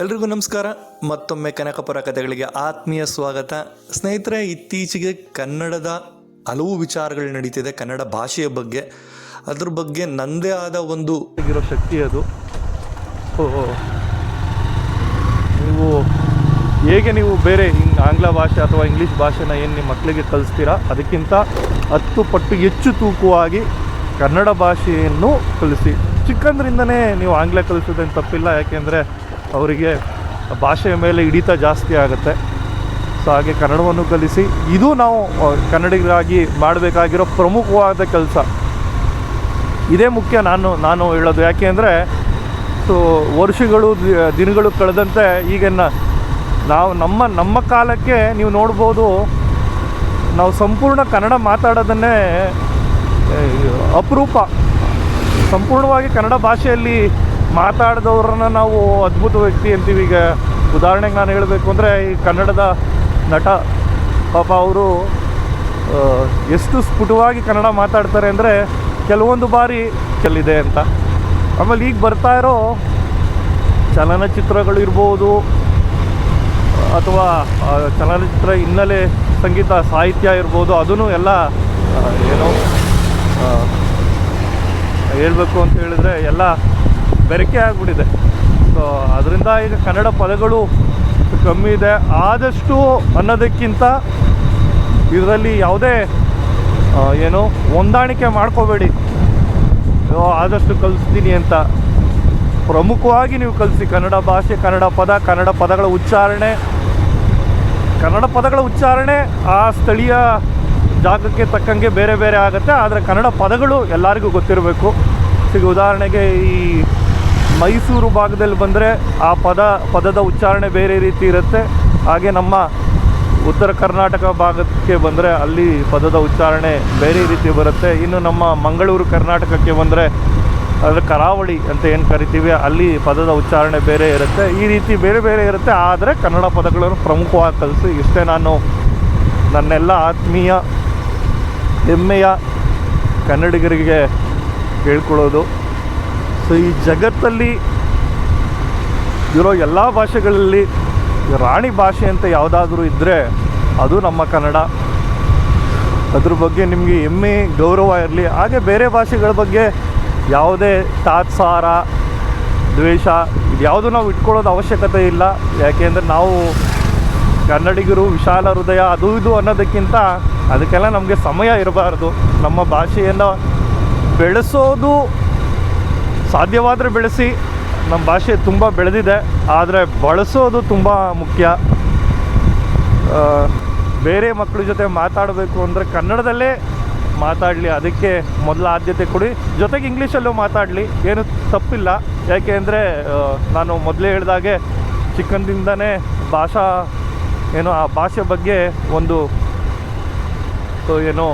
ಎಲ್ರಿಗೂ ನಮಸ್ಕಾರ. ಮತ್ತೊಮ್ಮೆ ಕನಕಪುರ ಕಥೆಗಳಿಗೆ ಆತ್ಮೀಯ ಸ್ವಾಗತ. ಸ್ನೇಹಿತರೆ, ಇತ್ತೀಚೆಗೆ ಕನ್ನಡದ ಹಲವು ವಿಚಾರಗಳು ನಡೀತಿದೆ ಕನ್ನಡ ಭಾಷೆಯ ಬಗ್ಗೆ. ಅದ್ರ ಬಗ್ಗೆ ನನ್ನದೇ ಆದ ಒಂದು ಇರೋ ಶಕ್ತಿ ಅದು. ನೀವು ಹೇಗೆ ನೀವು ಬೇರೆ ಹಿಂಗ್ ಆಂಗ್ಲ ಭಾಷೆ ಅಥವಾ ಇಂಗ್ಲೀಷ್ ಭಾಷೆನ ಏನು ನಿಮ್ಮ ಮಕ್ಕಳಿಗೆ ಕಲಿಸ್ತೀರಾ? ಅದಕ್ಕಿಂತ ಹತ್ತು ಪಟ್ಟು ಹೆಚ್ಚು ತೂಕವಾಗಿ ಕನ್ನಡ ಭಾಷೆಯನ್ನು ಕಲಿಸಿ. ಚಿಕ್ಕಂದ್ರಿಂದನೇ ನೀವು ಆಂಗ್ಲ ಕಲಿಸೋದೇನು ತಪ್ಪಿಲ್ಲ. ಯಾಕೆಂದರೆ ಅವರಿಗೆ ಭಾಷೆಯ ಮೇಲೆ ಹಿಡಿತ ಜಾಸ್ತಿ ಆಗುತ್ತೆ. ಸೊ ಹಾಗೆ ಕನ್ನಡವನ್ನು ಕಲಿಸಿ, ಇದು ನಾವು ಕನ್ನಡಿಗರಾಗಿ ಮಾಡಬೇಕಾಗಿರೋ ಪ್ರಮುಖವಾದ ಕೆಲಸ. ಇದೇ ಮುಖ್ಯ ನಾನು ನಾನು ಹೇಳೋದು. ಯಾಕೆ ಅಂದರೆ, ಸೊ, ವರ್ಷಗಳು ದಿನಗಳು ಕಳೆದಂತೆ ಈಗ ನಾವು, ನಮ್ಮ ನಮ್ಮ ಕಾಲಕ್ಕೆ ನೀವು ನೋಡ್ಬೋದು, ನಾವು ಸಂಪೂರ್ಣ ಕನ್ನಡ ಮಾತಾಡೋದನ್ನೇ ಅಪರೂಪ. ಸಂಪೂರ್ಣವಾಗಿ ಕನ್ನಡ ಭಾಷೆಯಲ್ಲಿ ಮಾತಾಡಿದವ್ರನ್ನ ನಾವು ಅದ್ಭುತ ವ್ಯಕ್ತಿ ಅಂತೀವಿ. ಈಗ ಉದಾಹರಣೆಗೆ ನಾನು ಹೇಳಬೇಕು ಅಂದರೆ ಈ ಕನ್ನಡದ ನಟ ಪಾಪ ಅವರು ಎಷ್ಟು ಸ್ಫುಟವಾಗಿ ಕನ್ನಡ ಮಾತಾಡ್ತಾರೆ ಅಂದರೆ ಕೆಲವೊಂದು ಬಾರಿ ಚೆಲ್ಲಿದೆ ಅಂತ. ಆಮೇಲೆ ಈಗ ಬರ್ತಾ ಇರೋ ಚಲನಚಿತ್ರಗಳು ಇರ್ಬೋದು, ಅಥವಾ ಚಲನಚಿತ್ರ ಹಿನ್ನೆಲೆ ಸಂಗೀತ ಸಾಹಿತ್ಯ ಇರ್ಬೋದು, ಅದನ್ನು ಎಲ್ಲ ಏನೋ ಹೇಳಬೇಕು ಅಂತ ಹೇಳಿದ್ರೆ ಎಲ್ಲ ಬೆರಕೆ ಆಗಿಬಿಟ್ಟಿದೆ. ಸೊ ಅದರಿಂದ ಈಗ ಕನ್ನಡ ಪದಗಳು ಕಮ್ಮಿ ಇದೆ. ಆದಷ್ಟು ಅನ್ನೋದಕ್ಕಿಂತ ಇದರಲ್ಲಿ ಯಾವುದೇ ಏನು ಹೊಂದಾಣಿಕೆ ಮಾಡ್ಕೋಬೇಡಿ. ಆದಷ್ಟು ಕಲಿಸ್ತೀನಿ ಅಂತ. ಪ್ರಮುಖವಾಗಿ ನೀವು ಕಲಿಸಿ ಕನ್ನಡ ಭಾಷೆ, ಕನ್ನಡ ಪದ, ಕನ್ನಡ ಪದಗಳ ಉಚ್ಚಾರಣೆ. ಕನ್ನಡ ಪದಗಳ ಉಚ್ಚಾರಣೆ ಆ ಸ್ಥಳೀಯ ಜಾಗಕ್ಕೆ ತಕ್ಕಂಗೆ ಬೇರೆ ಬೇರೆ ಆಗುತ್ತೆ. ಆದರೆ ಕನ್ನಡ ಪದಗಳು ಎಲ್ಲರಿಗೂ ಗೊತ್ತಿರಬೇಕು. ಈಗ ಉದಾಹರಣೆಗೆ ಈ ಮೈಸೂರು ಭಾಗದಲ್ಲಿ ಬಂದರೆ ಆ ಪದ, ಪದದ ಉಚ್ಚಾರಣೆ ಬೇರೆ ರೀತಿ ಇರುತ್ತೆ. ಹಾಗೆ ನಮ್ಮ ಉತ್ತರ ಕರ್ನಾಟಕ ಭಾಗಕ್ಕೆ ಬಂದರೆ ಅಲ್ಲಿ ಪದದ ಉಚ್ಚಾರಣೆ ಬೇರೆ ರೀತಿ ಬರುತ್ತೆ. ಇನ್ನು ನಮ್ಮ ಮಂಗಳೂರು ಕರ್ನಾಟಕಕ್ಕೆ ಬಂದರೆ ಅದರ ಕರಾವಳಿ ಅಂತ ಏನು ಕರಿತೀವಿ, ಅಲ್ಲಿ ಪದದ ಉಚ್ಚಾರಣೆ ಬೇರೆ ಇರುತ್ತೆ. ಈ ರೀತಿ ಬೇರೆ ಬೇರೆ ಇರುತ್ತೆ. ಆದರೆ ಕನ್ನಡ ಪದಗಳನ್ನು ಪ್ರಮುಖವಾಗಿ ಕಲಿಸಿ, ಇಷ್ಟೇ ನಾನು ನನ್ನೆಲ್ಲ ಆತ್ಮೀಯ, ಹೆಮ್ಮೆಯ ಕನ್ನಡಿಗರಿಗೆ ಕೇಳ್ಕೊಳ್ಳೋದು ಸೊ ಈ ಜಗತ್ತಲ್ಲಿ ಇರೋ ಎಲ್ಲ ಭಾಷೆಗಳಲ್ಲಿ ರಾಣಿ ಭಾಷೆ ಅಂತ ಯಾವುದಾದ್ರೂ ಇದ್ದರೆ ಅದು ನಮ್ಮ ಕನ್ನಡ. ಅದ್ರ ಬಗ್ಗೆ ನಿಮಗೆ ಹೆಮ್ಮೆ, ಗೌರವ ಇರಲಿ. ಹಾಗೆ ಬೇರೆ ಭಾಷೆಗಳ ಬಗ್ಗೆ ಯಾವುದೇ ತಾತ್ಸಾರ, ದ್ವೇಷ, ಇದ್ಯಾವುದು ನಾವು ಇಟ್ಕೊಳ್ಳೋದು ಅವಶ್ಯಕತೆ ಇಲ್ಲ. ಯಾಕೆಂದರೆ ನಾವು ಕನ್ನಡಿಗರು, ವಿಶಾಲ ಹೃದಯ, ಅದು ಇದು ಅನ್ನೋದಕ್ಕಿಂತ ಅದಕ್ಕೆಲ್ಲ ನಮಗೆ ಸಮಯ ಇರಬಾರ್ದು. ನಮ್ಮ ಭಾಷೆಯನ್ನು ಬೆಳೆಸೋದು ಸಾಧ್ಯವಾದರೆ ಬೆಳೆಸಿ. ನಮ್ಮ ಭಾಷೆ ತುಂಬ ಬೆಳೆದಿದೆ, ಆದರೆ ಬಳಸೋದು ತುಂಬ ಮುಖ್ಯ. ಬೇರೆ ಮಕ್ಕಳ ಜೊತೆ ಮಾತಾಡಬೇಕು ಅಂದರೆ ಕನ್ನಡದಲ್ಲೇ ಮಾತಾಡಲಿ, ಅದಕ್ಕೆ ಮೊದಲ ಆದ್ಯತೆ ಕೊಡಿ. ಜೊತೆಗೆ ಇಂಗ್ಲೀಷಲ್ಲೂ ಮಾತಾಡಲಿ, ಏನು ತಪ್ಪಿಲ್ಲ. ಯಾಕೆ ಅಂದರೆ ನಾನು ಮೊದಲೇ ಹೇಳಿದಾಗೆ ಚಿಕ್ಕಂದಿಂದನೇ ಭಾಷಾ, ಏನು ಆ ಭಾಷೆ ಬಗ್ಗೆ ಒಂದು, ಏನು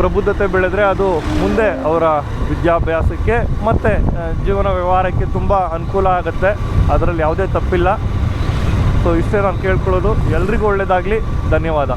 ಪ್ರಬುದ್ಧತೆ ಬೆಳೆದರೆ ಅದು ಮುಂದೆ ಅವರ ವಿದ್ಯಾಭ್ಯಾಸಕ್ಕೆ ಮತ್ತು ಜೀವನ ವ್ಯವಹಾರಕ್ಕೆ ತುಂಬ ಅನುಕೂಲ ಆಗುತ್ತೆ. ಅದರಲ್ಲಿ ಯಾವುದೇ ತಪ್ಪಿಲ್ಲ. ಸೊ ಇಷ್ಟೇ ನಾನು ಕೇಳ್ಕೊಳ್ಳೋದು. ಎಲ್ರಿಗೂ ಒಳ್ಳೆಯದಾಗಲಿ ಧನ್ಯವಾದ.